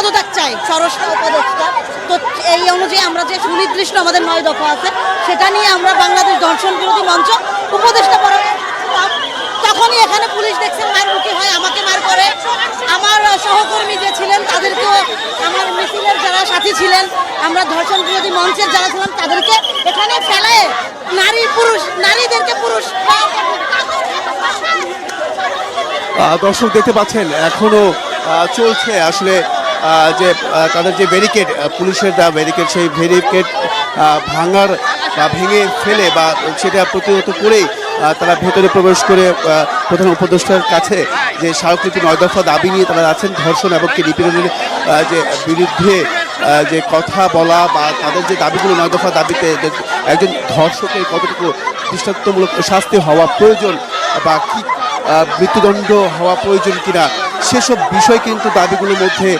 পদত্যাগ চাই স্বরাষ্ট্র উপদেষ্টা তো এই অনুযায়ী আমরা যে সুনির্দিষ্ট আমাদের নয় দফা আছে, সেটা নিয়ে আমরা বাংলাদেশ দর্শন বিরোধী মঞ্চ উপদেষ্টা পরামর্শ তখনই এখানে পুলিশ দেখছে মারমুখী হয়, আমাকে মার করে। আমার সহকর্মী যে ছিলেন, তাদেরকেও আমার মিছিলের যারা সাথী ছিলেন, আমরা ধর্ষণ বিরোধী মঞ্চের যারা ছিলাম, তাদেরকে এখানে ফেলায়। নারী পুরুষ, নারীদেরকে পুরুষ। দর্শক দেখতে পাচ্ছেন, এখনও চলছে আসলে যে তাদের যে ব্যারিকেড পুলিশের যা ব্যারিকেড সেই ব্যারিকেড ভাঙার বা ভেঙে ফেলে বা সেটা প্রতিহত করেই তারা ভেতরে প্রবেশ করে প্রধান উপদেষ্টার কাছে যে স্মারকলিপি নয় দফা দাবি নিয়ে তারা আছেন, ধর্ষণ এবং কি নিপীড়নের যে বিরুদ্ধে যে কথা বলা বা তাদের যে দাবিগুলো নয় দফা দাবিতে একজন ধর্ষকের কতটুকু দৃষ্টান্তমূলক শাস্তি হওয়া প্রয়োজন বা কি মৃত্যুদণ্ড হওয়া প্রয়োজন কিনা সেসব বিষয় কিন্তু দাবিগুলোর মধ্যে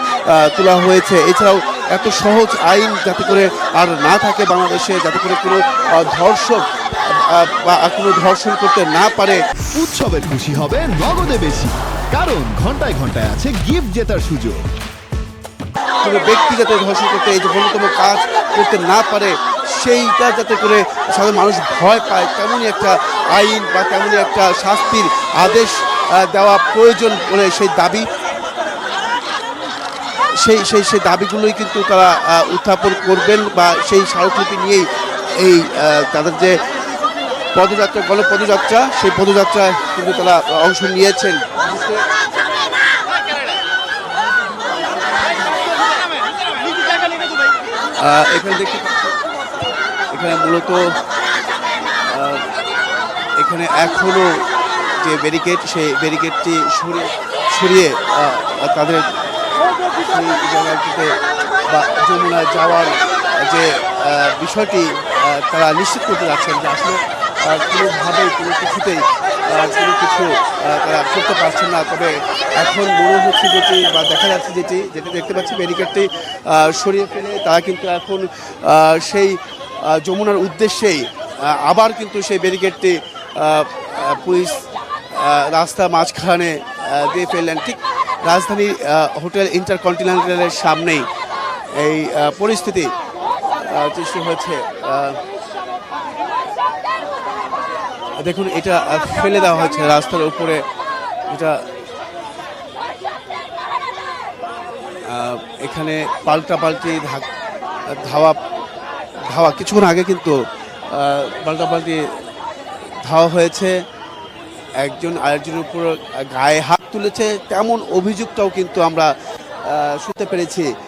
তোলা হয়েছে। এছাড়াও এত সহজ আইন যাতে করে আর না থাকে বাংলাদেশে যাতে করে কোনো ধর্ষক বা কোনো ধর্ষণ করতে না পারে। উৎসবের খুশি হবে নগদে বেশি কারণ ঘন্টায় ঘন্টায় আছে গিফট জেতার সুযোগ। কোনো ব্যক্তি যাতে ধর্ষণ করতে এই যে অন্যতম কাজ করতে না পারে সেইটা যাতে করে সাধারণ মানুষ ভয় পায় তেমনই একটা আইন বা তেমনই একটা শাস্তির আদেশ দেওয়া প্রয়োজন বলে সেই দাবি, সেই সেই সেই দাবিগুলোই কিন্তু তারা উত্থাপন করবেন বা সেই স্মারকলিপি নিয়েই এই তাদের যে পদযাত্রা, গণপদযাত্রা, সেই পদযাত্রায় কিন্তু তারা অংশ নিয়েছেন। এখানে দেখতে এখানে মূলত এখানে এখনও যে ব্যারিকেড সেই ব্যারিকেডটি সরিয়ে তাদের জায়গাটিতে বা যমুনা যাওয়ার যে বিষয়টি তারা নিশ্চিত করতে যাচ্ছেন যে আসলে কোনোভাবেই কোনো কিছুতেই কোনো কিছু তারা করতে পারছেন না। তবে এখন মনে হচ্ছে যেটি বা দেখা যাচ্ছে যেটি যেটি দেখতে পাচ্ছি ব্যারিকেডটি সরিয়ে ফেলে, তারা কিন্তু এখন সেই যমুনার উদ্দেশ্যেই আবার কিন্তু সেই ব্যারিকেডটি পুলিশ রাস্তা মাঝখানে দিয়ে ফেললেন। ঠিক রাজধানী হোটেল ইন্টারকন্টিনেন্টালের সামনেই এই পরিস্থিতি সৃষ্টি হয়েছে। দেখুন, এটা ফেলে দেওয়া হয়েছে রাস্তার উপরে। এটা এখানে পাল্টা পাল্টি ধাওয়া ধাওয়া কিছুক্ষণ আগে কিন্তু পাল্টা পাল্টি ধাওয়া হয়েছে। একজন আরেকজনের উপর গায়ে হাত তুলেছে তেমন অভিযোগটাও কিন্তু আমরা শুনতে পেরেছি।